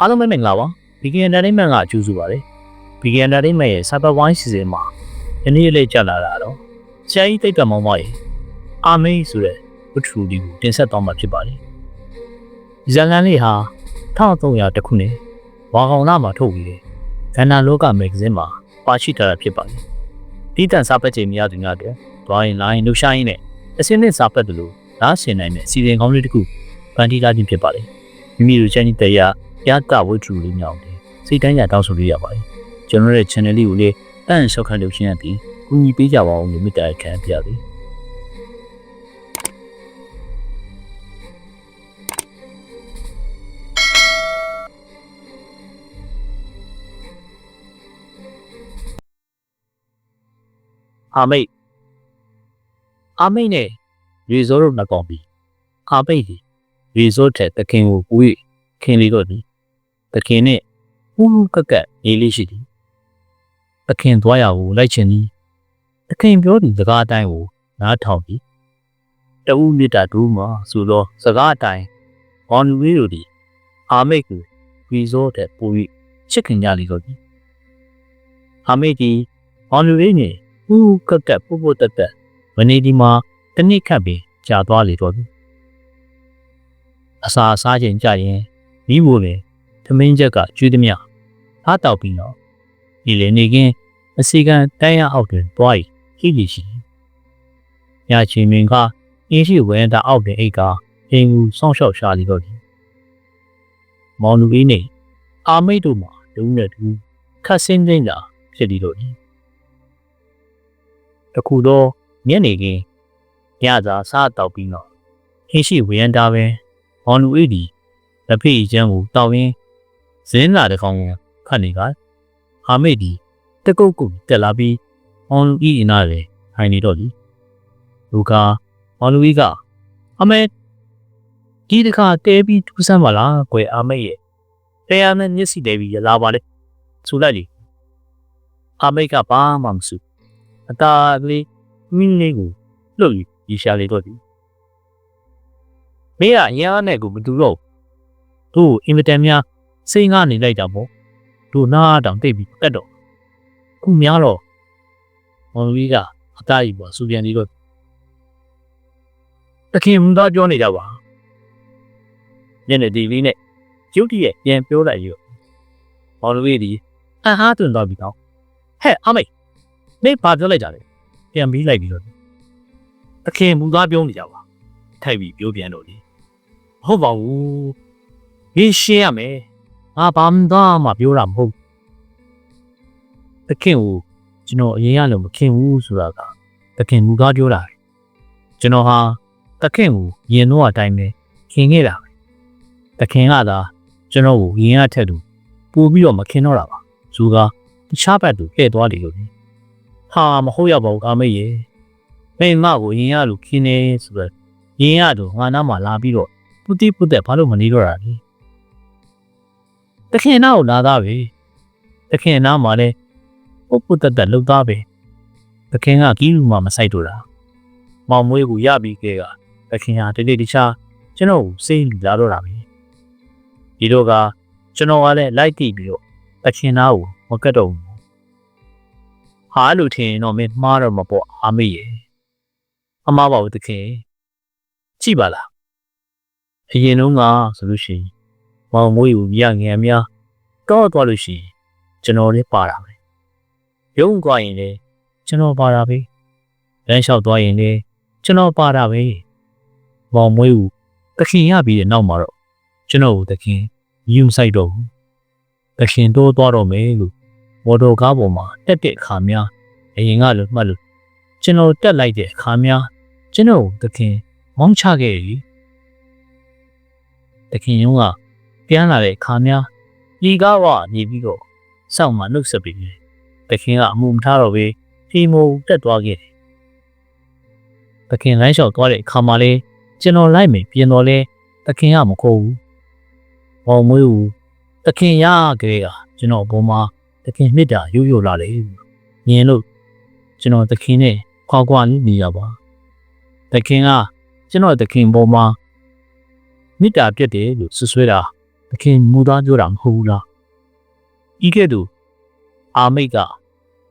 အားလုံးပဲမင်္ဂလာပါ Vegan Entertainment ကအကျိုးစုပါတယ် Vegan Entertainment ရဲ့ Cyber Wine Season မှာဒီနေ့လေးကြာလာတာတော့ဆရာကြီးတိတ်ကမောင်မရဲ့အာမေးဆိုတဲ့ဝတ္ထုလေးကိုတင်ဆက်သွားမှာဖြစ်ပါတယ်ဒီဇာတ်လမ်းလေးဟာ1300တခုနဲ့ဝါကောင်လာမှာထုတ်ပြီးတယ်ကန္နာလောကမဂ္ဂဇင်းမှာပါရှိထားတာဖြစ်ပါတယ်ဒီတန်စာပတ်ချိန်များသူများတွေသွားရင်လာရင်လှူရှားရင်နဲ့အစင်းနဲ့စာပတ်တယ်လို့နားဆင်နိုင်တဲ့စီစဉ်ကောင်းလေးတစ်ခုဖန်တီးလာခြင်းဖြစ်ပါတယ်မိမိတို့ချန်နီတရား ရတာဝတ္ထုလေးများအောင်တယ်စိတ်တိုင်းရတောင်းဆိုလို့ရပါတယ်ကျွန်တော်ရဲ့ channel လေးကိုလည်းအန့်ရှောက်ခတ်လုပ်ခြင်းအပြင်ကူညီပေးကြပါအောင်လို့မေတ္တာခံပြပါသည်အာမိတ်အာမိတ်နဲ့ရေစိုးတို့နှစ်ကောင်ပြီးအာမိတ်ဒီရေစိုးတဲ့တခင်ကိုကိုကြီးခင်လေးတို့ဒီ တခင်နဲ့ဥဥကက်ကက်နေလေးရှိသည်တခင်သွားရကိုလိုက်ချင်သည်တခင်ပြောသည့်စကားအတိုင်းကိုနားထောင်ပြီးတဦးမြစ်တာဒူးမှာဆိုတော့စကားအတိုင်းဘောင်လူလေးတို့ဒီအာမိတ်ကိုရေစိုးတဲ့ပူပြီးချစ်ခင်ကြလေတော့ဒီအာမိတ်ဒီဘောင်လူလေးနဲ့ဟူးကက်ကက်ပုတ်ပုတ်တက်တက်မနေဒီမှာတစ်နှစ်ခတ်ပြီးကြာသွားလေတော့ပြီအစာစားခြင်းကြရင်မိဖို့လေ သမင်းချက်ကကျွေးသည်မြအားတောက်ပြီးတော့ဒီလေနေကင်းအစီကံတိုင်းရအောက်တွင်တွားရီခိလီရှိညချင်းမင်းကအင်းရှိဝဲတာအောက်တွင်အိတ်ကအင်းကူစောင့်ရှောက်ရှာလီတော့ပြီမောင်လူကြီးနေအာမိတ်တို့မှာဒုံးနဲ့တူခတ်စင်းနေတာဖြစ်ဒီတော့ဒီတခုတော့မျက်နေကင်းညစာစားတောက်ပြီးတော့ဟင်းရှိဝရန်တာပဲဘောင်လူအိဒီလက်ဖေးချမ်းကိုတောက်ရင်း ဇင်းလာတဲ့ကောင်ကခတ်နေကဟာမိတ်ဒီတကုတ်ကုတ်တက်လာပြီးဘောင်လူဤအနာလေဟိုင်နေတော့ဒီလူကဘောင်လူဤကအမေဒီတခါတဲပြီးထူးဆန်းပါလားကွယ်အမေရဲ့တရားနဲ့မျက်စိတဲပြီးရလာပါလေဆိုလိုက်လေအမေကဘာမှမစူအตาကလေးမင်းလေးကိုလှုပ်ပြီးရရှာလေတော့ဒီမင်းကအရာနဲ့ကိုမတူတော့သူ့အင်မတန်များ စိတ်ငါနေလိုက်တာပေါ့သူနားတောင်တိတ်ပြီးတက်တော့ခုများတော့မောင်ကြီးကအသားကြီးပေါ့စူပြန်နေတော့တခင်မသားပြောနေကြပါညနေဒီလေးနဲ့ကျုပ်တည်းရဲ့ပြန်ပြောလိုက်ရောမောင်ကြီးဒီအဟားတွင်တော့ပြီတော့ဟဲ့အမေမင်းဘာပြောလိုက်ကြလဲပြန်ပြီးလိုက်ပြီးတော့တခင်မူသားပြောနေကြပါထိုက်ပြီးပြောပြန်တော့လေဟုတ်ပါဘူးမင်းရှင်းရမယ် ငါဘာမှသားမှပြောတာမဟုတ်တခင်ကိုကျွန်တော်အရင်ကလည်းမခင်ဘူးဆိုတာကတခင်မူသားပြောတာကျွန်တော်ဟာတခင်ကိုယင်တော့အတိုင်းပဲခင်ခဲ့တာတခင်ကသာကျွန်တော်ကိုယင်ရထက်သူပို့ပြီးတော့မခင်တော့တာပါသူကတခြားဘက်သူဖဲ့သွားတယ်လို့ဟာမဟုတ်ရပါဘူးကာမိတ်ရေမိမကိုရင်ရလို့ခင်းနေဆိုတော့ရင်ရတော့ငါနားမှာလာပြီးတော့ပုတိပုတက်ဘာလို့မနေတော့တာလဲ တခင်နားကိုလာသားပဲတခင်နားမှာလဲပုတ်ပုတက်တက်လှုပ်သားပဲတခင်ကကြီးလူမှမဆိုင်တော့တာမောင်မွေးကိုရပြီးခဲ့ကတခင်ဟာတနေ့တခြားကျွန်တော်ကိုစိတ်လာတော့တာပဲဒီတော့ကကျွန်တော်ကလည်းလိုက်တိပြီးတော့တခင်နားကိုမကတ်တော့ဘူးဟာလို့ထင်ရင်တော့မင်းမှားတော့မပေါ့အာမေရဲ့အမှားပါဘူးတခင်ကြည့်ပါလားအရင်တုန်းကဆိုလို့ရှိရင် မောင်မွေးကိုမြငယ်များတော့သွားလို့ရှိရင်ကျွန်တော်လည်းပါတာပဲရုံကွာရင်လည်းကျွန်တော်ပါတာပဲလမ်းလျှောက်သွားရင်လည်းကျွန်တော်ပါတာပဲမောင်မွေးကိုတခင်ရပြီးတဲ့နောက်မှာတော့ကျွန်တော်ကိုတခင်ယူမဆိုင်တော့ဘူးတခင်တိုးသွားတော့မယ်လို့မော်တော်ကားပေါ်မှာတက်တဲ့အခါများအရင်ကလိုမှတ်လို့ကျွန်တော်တက်လိုက်တဲ့အခါများကျွန်တော်သခင်မောင်းချခဲ့ပြီသခင်ရုံးက ပြန်လာတဲ့အခါများဒီကားကနေပြီးတော့စောင့်မှနှုတ်ဆက်ပြီးသခင်ကအမှုမထားတော့ပဲဖီမိုတက်သွားခဲ့တယ်သခင်လမ်းလျှောက်သွားတဲ့အခါမှာလေကျွန်တော်လိုက်မယ်ပြင်တော့လဲသခင်ကမခေါ်ဘူးဘောင်မွေးဘူးသခင်ရခဲ့ကကျွန်တော်ဘောမှာတခင်မြစ်တာရိုးရိုးလာတယ်မြင်လို့ကျွန်တော်တခင်နဲ့ခွာခွာနေရပါတခင်ကကျွန်တော်တခင်ပေါ်မှာမြစ်တာပြက်တယ်လို့ဆွဆွဲတာ သခင်မူသားပြောတာမဟုတ်ဘူးလားဤကဲ့သို့အာမိတ်က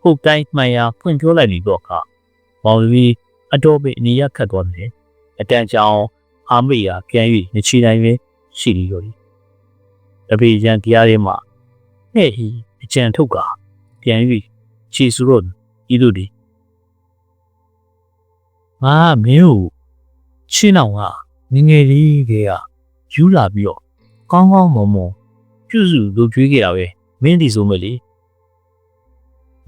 ဟုတ်တိုင်းမှန်ရာဖွင့်ပြောလိုက်ပြီးတော့အခါမောင်လူကြီးအတော်ပင်အနေရခတ်သွားတယ်အတန်ကြောင်အာမိတ်ကပြန်၍နေချီတိုင်းပဲရှိလီတော့သည်တပေရန်တရားထဲမှာဟဲ့ဟီအကြံထုတ်ကပြန်၍ခြေစုတော့ဤတို့သည်ငါမင်းကိုချင်းအောင်ကငငယ်လေးကယူလာပြီးတော့ ကောင်းကောင်းမွန်မွန်ပြုစုလုပ်ကြွေးခဲ့တာပဲမင်းဒီဆိုမဲ့လေ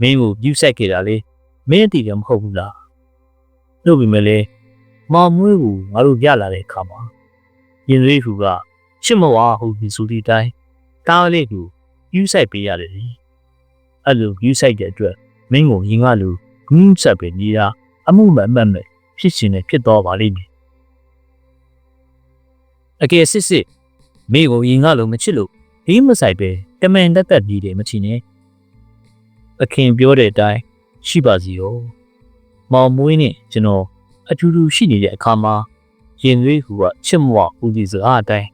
မင်းကိုပြုဆိုင်ခဲ့တာလေမင်းတည်တယ်မဟုတ်ဘူးလားလို့ပြီမဲ့လေမောင်မွေးကိုငါတို့ရလာတဲ့အခါမှာရင်သွေးဖူကချစ်မဝါဟုတ်ဒီဆိုဒီတိုင်းတားလေးကိုယူဆိုင်ပေးရတယ်လေအဲ့လိုယူဆိုင်တဲ့အတွက်မင်းကိုရင်ကလူဂူးဆက်ပဲနေတာအမှုမအမှတ်မဲ့ဖြစ်ရှင်နေဖြစ်တော့ပါလိမ့်မယ်အကယ်စစ်စစ် မိကိုရင်ကလုံးမချစ်လို့ဒီမဆိုင်ပဲတမန်တက်တက်ကြီးတယ်မချင်နဲ့အခင်ပြောတဲ့အတိုင်းရှိပါစီရောမောင်မွေးနဲ့ကျွန်တော်အတူတူရှိနေတဲ့အခါမှာရင်သွေးဟူကချစ်မဝဦးဒီစကားအတိုင်း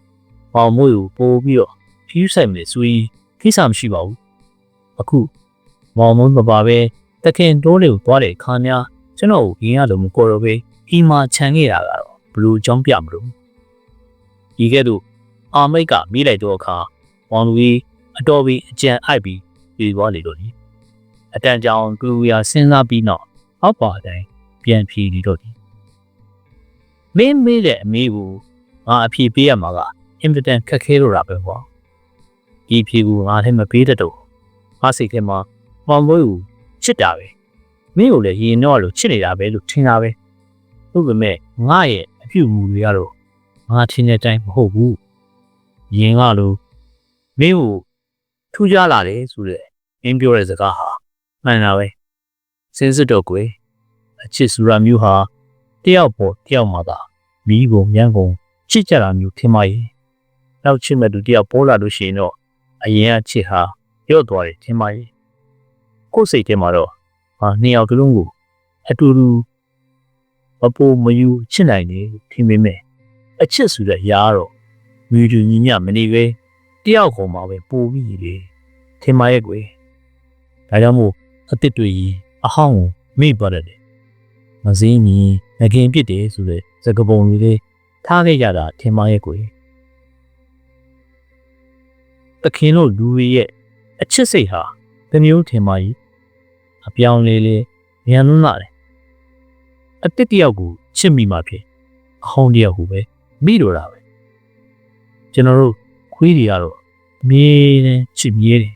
မောင်မွေးကိုပို့ပြီးတော့ဖြူးဆိုင်မယ်ဆိုရင်ကိစ္စမရှိပါဘူးအခုမောင်မွေးမပါပဲတခင်တိုးလေးကိုသွားတဲ့အခါများကျွန်တော်ကိုရင်ရလို့မကိုတော့ပဲအီမာခြံခဲ့တာကတော့ဘလို့ကြောင်းပြမလို့ဒီကဲ့သို့ အာမိတ်ကမိလိုက်တော့အခါမောင်လူကြီးအတော်ပြီးအကြံအိုက်ပြီးပြေသွားလေတော့ဒီအတန်ကြောင်သူရစဉ်းစားပြီးတော့အောက်ပါတိုင်းပြန်ဖြီနေတော့ဒီမင်းမေးတဲ့အမေကိုငါအဖြေပေးရမှာကအင်မတန်ခက်ခဲလို့တာပဲကွာဒီဖြေကိုငါလည်းမပေးတတ်တော့ငါစိတ်ထဲမှာမောင်မွေးကိုချစ်တာပဲမင်းကိုလည်းရင်တော့လို့ချစ်နေတာပဲလို့ထင်တာပဲဟုတ်ပေမဲ့ငါရဲ့အပြုမူတွေကတော့ငါထင်တဲ့အတိုင်းမဟုတ်ဘူး ရင်ကလို့မင်းကိုထူးခြားလာတယ်ဆိုတဲ့မင်းပြောတဲ့စကားဟာမှန်တာပဲစဉ်းစစ်တော့ကွယ်အချစ်စူရာမျိုးဟာတယောက်ပေါ်တယောက်မှာသာမိကုန်မြန်းကုန်ချစ်ကြတာမျိုးထင်ပါရဲ့နောက်ချစ်မဲ့သူတယောက်ပေါ်လာလို့ရှိရင်တော့အရင်ကချစ်ဟာရော့သွားတယ်ထင်ပါရဲ့ကိုယ်စိတ်ထဲမှာတော့ဟာနှစ်ယောက်တလုံးကိုအတူတူမပိုမယူချစ်နိုင်တယ်ထင်ပေမဲ့အချစ်ဆိုတဲ့ຢာတော့ မြူတူညီညမနေပဲတယောက်ကောင်မှပဲပိုပြီးလေထင်ပါရဲ့ကွယ်ဒါကြောင့်မို့အစ်စ်တွေကြီးအဟောင်းကိုမေ့ပါတယ်မစင်းကြီးငကင်ပြစ်တယ်ဆိုတဲ့စကပုံတွေလေးထားခဲ့ကြတာထင်ပါရဲ့ကွယ်တခင်တို့လူတွေရဲ့အချစ်စိတ်ဟာတမျိုးထင်ပါကြီးအပြောင်းလေးလေးဉာဏ်လွန်းလာတယ်အတစ်တယောက်ကိုချစ်မိမှဖြစ်အဟောင်းတယောက်ကိုပဲမိတော့တာပဲ ကျွန်တော်တို့ခွေးတွေကတော့မြေတယ်ချစ်မြေတယ်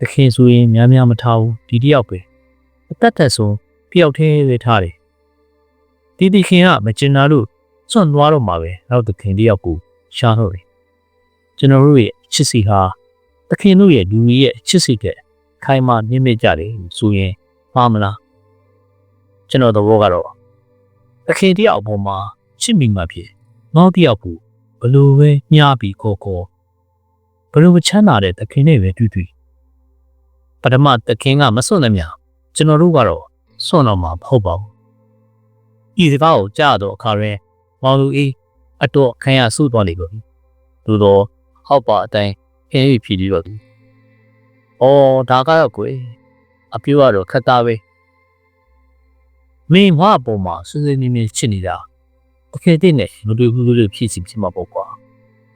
တခင်ဆိုရင်များများမထားဘူးဒီတယောက်ပဲအသက်သက်ဆုံးတယောက်တည်းပဲထားတယ်တီတီခင်ကမကျင်နာလို့စွန့်သွားတော့မှာပဲနောက်တခင်တယောက်ကိုရှာတော့တယ်ကျွန်တော်တို့ရဲ့ချစ်စီဟာတခင်တို့ရဲ့လူကြီးရဲ့ချစ်စီကခိုင်မာမြင့်မြတ်ကြတယ်ဆိုရင်မှားမလားကျွန်တော်သဘောကတော့တခင်တယောက်အပေါ်မှာချစ်မိမှဖြစ်နောက်တယောက်ကို ဘလို့ပဲညှားပြီးခေါ်ခေါ်ဘလို့မချမ်းသာတဲ့တခင်နဲ့ပဲတွေ့တွေ့ပထမတခင်ကမစွန့်လည်းမြကျွန်တော်တို့ကတော့စွန့်တော့မှာမဟုတ်ပါဘူးဤစကားကိုကြားတော့အခါရင်မောင်လူအေးအတော့ခံရဆုသွားနေပြီသူတော့ဟောက်ပါအတိုင်းခင်းပြီးဖြည်ပြီးတော့သူအော်ဒါကတော့ကွယ်အပြိုးကတော့ခက်သားပဲမင်းမအပေါ်မှာစွစွနေနေချစ်နေတာ တကယ်တည်းနဲ့မတွေ့ဘူးလို့ဖြစ်စီဖြစ်မှာပေါ့ကွာ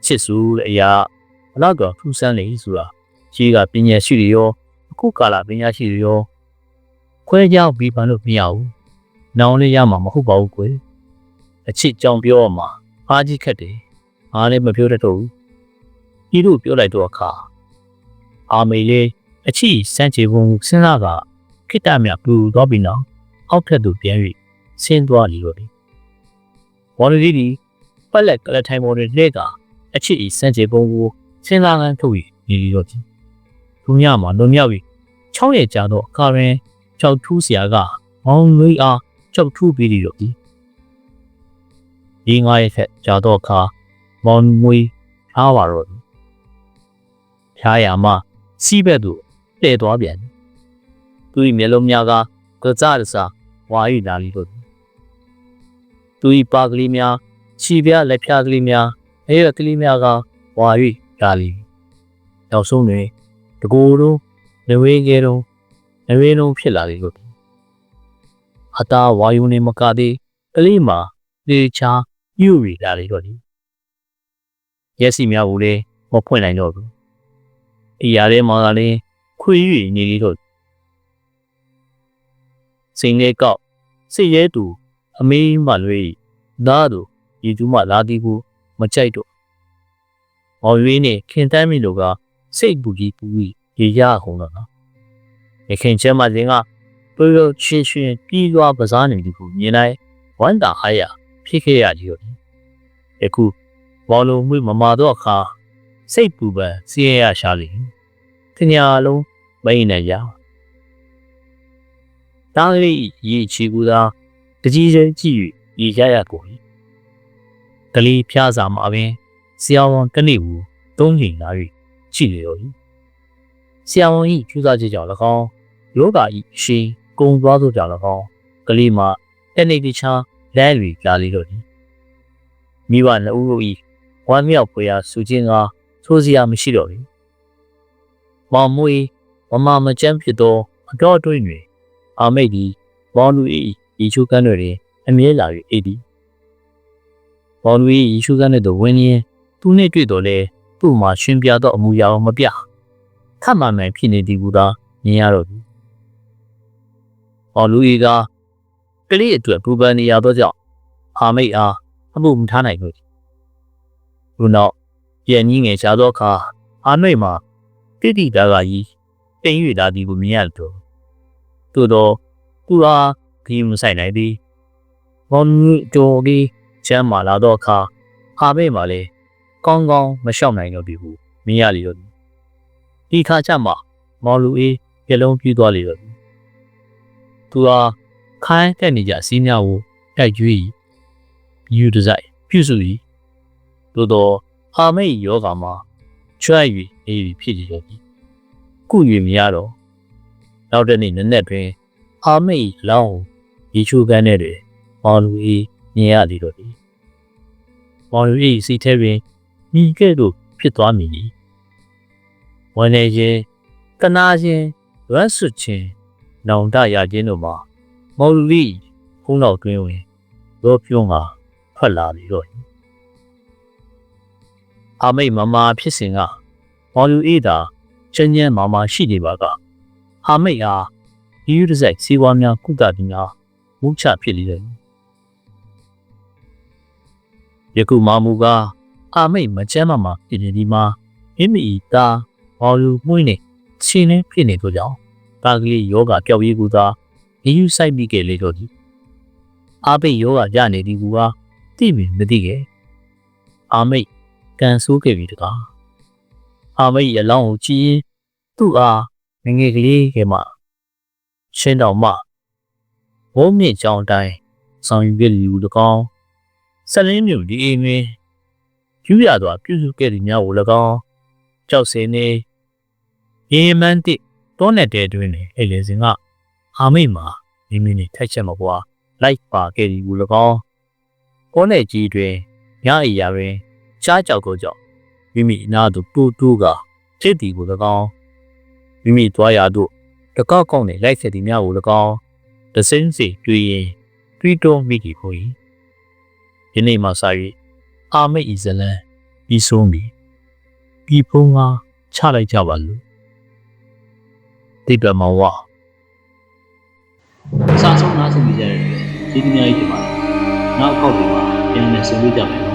ချစ်စုတဲ့အရာဘလောက်တော့ထူးဆန်းလေဆိုတာကြီးကပညာရှိတွေရောအခုကာလပညာရှိတွေရောခွဲကြောင်းပြီးပန်လို့မရဘူးနောင်လေးရမှာမဟုတ်ပါဘူးကွယ်အချစ်ကြောင်ပြောရမှာအားကြီးခက်တယ်အားလည်းမပြောတတ်တော့ဘူးဒီလိုပြောလိုက်တော့အခါအာမေလေးအချီစမ်းချေပုံစဉ်းစားကခိတ္တမြပူတော့ပြီးနောက်အောက်ထက်သို့ပြန်၍ဆင်းသွားလီတော့တယ် ဝါရီဒီပက်လက်ကလထိုင်ပေါ်တွင်လှည့်ကအချစ်ဤစံကြေပုံကိုစဉ်းစားကန်းထုတ်၍နေရတော့သည်သူညမှာလွန်မြောက်၍ချောင်းရဲ့ကြာတော့အခါရင်ချောက်ထူးစရာကမောင်လွေးအားချောက်ထူးပြီးတော့သည်ဒီငါရဲ့ဆက်ကြာတော့အခါမောင်မွေးအားပါတော့သည်ဖျားရမှာစီးဘက်သို့လှည့်သွားပြန်သည်သူ၏မျက်လုံးများကကစားရစားဝါရီလာလီတော့ သူ၏ပါကလေးများခြေပြားလက်ဖြားကလေးများအဲရကလေးများကဝါ၍လာလီနောက်ဆုံးတွင်တကူတို့နဝေးကဲတော့နဝေးလုံးဖြစ်လာလေလို့အတာဝါယုန်နေမကသေးကလေးမှာလေချာညူရီလာလေတော့ဒီရက်စီများကိုလည်းမဖွင့်နိုင်တော့ဘူးအရာထဲမှာလည်းခွေ၍နေလေတော့စိန်လေးကောက်စိတ်ရဲသူ အမေးမှလွေးသားသူဤသူမှလာတီးဘူးမကြိုက်တော့မောင်ရွေးနဲ့ခင်တမ်းမီတို့ကစိတ်ပူကြီးပူပြီးရေရခုံတော့နော်ရခင်ချဲမတင်ကတွေးလို့ချင်းချင်းပြီးသွားပစားနေဒီကိုမြင်လိုက်ဝမ်းတာအားရဖြစ်ခဲ့ရကြီးတော့ယခုဘောလုံးမှုမမာတော့အခါစိတ်ပူပန်စီးရရရှာလိမ့်တညာလုံးမိန်နေရတားလေးရေချီကူသာ တကြီးချင်းကြည့်၍ရေရရကိုကလေးဖျားစာမှာပင်ဆရာဝန်ကနေ့ဘူးသုံးချိန်လာ၍ကြည့်လေရောဆရာဝန်ဤကျူးစာချက်ကြောင့်၎င်းယောဂဤရှင်ကုံသွားသောကြောင့်၎င်းကလေးမှာတနေ့တခြားလဲတွေလာလေတော့သည်မိဘနှစ်ဦးတို့ဤဝမ်းမြောက်ဖွယ်ရာစူချင်းကသိုးစရာမရှိတော့ဘူးမောင်မွေမမမကျန်းဖြစ်သောအတော်အတွင်းတွင်အာမိတ်ဒီဘောင်းလူ ဤဤချိုးကန်းတွေအမြဲလာ၍အေးသည်ဘောင်းလူဤဤချိုးကန်းတွေဝင်းရင်းသူနှင့်တွေ့တော်လဲသူ့မှာရှင်ပြသောအမူအရာကိုမပြခတ်မှန်မှန်ဖြစ်နေသည်ကူသာမြင်ရတော့သည်။အော်လူဤကကလေးအတွက်ပူပန်နေရသောကြောင့်အာမိတ်အားအမှုမထားနိုင်ဘူး။လူနောက်ပြန်ကြီးငယ်ရှားသောအခါအာမိတ်မှာတိတိတာကကြီးတိမ်၍လာသည်ကိုမြင်ရတော့သို့တော့သူ အားခီးမဆိုင်နိုင်သည်။ဘောင်းတိုကြီးချမ်းမာလာသောအခါအာမိတ်မှာလည်းကောင်းကောင်းမလျှောက်နိုင်တော့ပြီဟုမြင်ရလေတော့ဒီခါကျမှမော်လူအေးပြလုံးပြူးသွားလေတော့သူဟာခိုင်းတက်နေကြစီးများကိုတိုက်ကျွေးယူဒဇိုင်ပြုစု၏သို့တော့အာမိတ်ယောဂါမှာချွတ်၍နေပြီဖြစ်ကြတော့ကု၍မရတော့နောက်တနေ့နက်နက်တွင်အာမိတ်လောင်း ရေချိုးကန်းတဲ့တွေမော်လူအေးမြင်ရလေတော့မော်လူအေးစီထဲတွင်မိကဲ့သို့ဖြစ်သွားမည်။ဝန်နေခြင်းတနာခြင်းရတ်ဆွခြင်းနောင်တရခြင်းတို့မှာမော်လီဖုံးတော်တွင်ဝင်ရောပြုံးကထွက်လာပြီတော့အာမိတ်မမာဖြစ်စဉ်ကမော်လူအေးသာချင်းချင်းမာမာရှိနေပါကအာမိတ်အားဒီယူဒဇက်စီဝါများကုသပြီးများ မူချဖြစ်လေတယ်ယခုမာမူကအာမိတ်မကျမ်းမမှာပြည်နေဒီမှာအင်းမီတာဘော်လူမှုနေချင်းနေဖြစ်နေတော့ကြောင့်ကာကလေးယောဂပျောက်ရေးကူသာနေယူဆိုင်ပြီးခဲ့လေတော့ဒီအာမိတ်ယောဂရနေဒီကူကသိပြီမသိခဲ့အာမိတ်ကန်ဆိုးခဲ့ပြီတကားအာမိတ်ရလောင်းကိုကြည်ရင်သူ့အားငငယ်ကလေးကမှရှင်းတော်မှ ဘုံမြင့်ကြောင်တိုင်းဆောင်ယူခဲ့လူတကောင်ဆက်လင်းမြို့ဒီအိမ်တွင်ကျူးရစွာပြုစုခဲ့သည်များကို၎င်းကြောက်စင်နေရေမန်းတိတောနဲ့တဲတွင်နေအဲ့လေစင်ကအာမိတ်မှာမိမိနဲ့ထိုက်ချက်မကွာလိုက်ပါခဲ့သည်ကို၎င်းကောနဲ့ကြီးတွင်ညအရာတွင်ရှားကြောက်ကိုကြောက်မိမိအနာသို့တူတူကဖြစ်သည်ကို၎င်းမိမိသွားရာသို့တကောက်ကောက်နဲ့လိုက်ဆက်သည်များကို၎င်း တစင်းစီတွေ့ရင်တွေးတောမိသည်ကို၏ယနေ့မှစ၍အာမိတ်ဤဇလန်ပြီးဆုံးပြီပြီးဖုံးကချလိုက်ကြပါလို့တိပမောဝစာဆုံးနားဆင်ကြတဲ့ကျေးဇူးများကြီးတင်ပါတယ်နောက်အခေါက်တွေမှာပြန်လည်ဆုံတွေ့ကြမယ်